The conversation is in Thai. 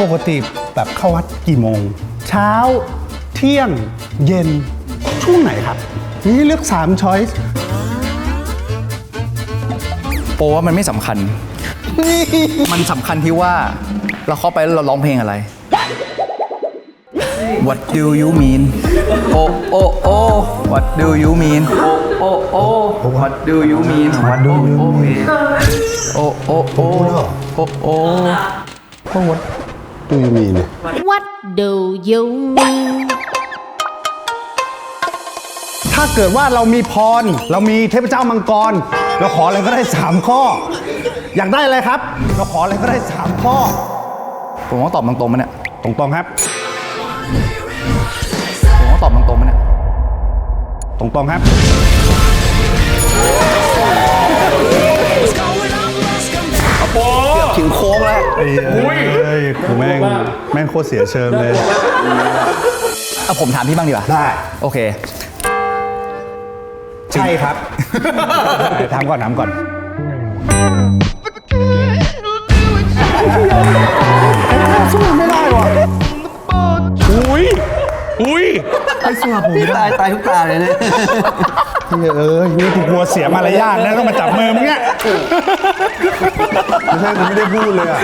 ปกติแบบเข้าวัดกี่โมง เช้า เที่ยงเย็นช่วงไหนครับ นี่เลือก3ช้อยส์โปว่ามันไม่สำคัญ มันสำคัญที่ว่าเราเข้าไปแล้วเราร้องเพลงอะไร What do you mean โอโอโอ What do you mean โอโอโอ What do you mean What do you mean โอโอโอโอโอเพราะวัด ดูยูมีเนี่ย What do you mean ถ้าเกิดว่าเรามีพร เรามีเทพเจ้ามังกร เราขออะไรก็ได้ 3 ข้อ อยากได้อะไรครับ เราขออะไรก็ได้ 3 ข้อ ผมต้องตอบตรงๆมันเนี่ย ตรงๆครับ ผมต้องตอบตรงๆมันเนี่ย ตรงๆครับ ถึงโค้งแล้วเอ้ยเอ้ยกูแม่งแม่งโคตรเสียเชิงเลย เอาผมถามพี่บ้างดีกว่าได้ โอเค ใช่ครับ ถามก่อนถามก่อนสู้ไม่ได้ว่ะอุ้ยอุ้ยพี่ตายตายทุกตาเลยเนี่ยเออนี่กูกลัวเสียมารยาทนะต้องมาจับมือมึงเนี่ย ไม่ใช่กูไม่ได้พูดเลยอะ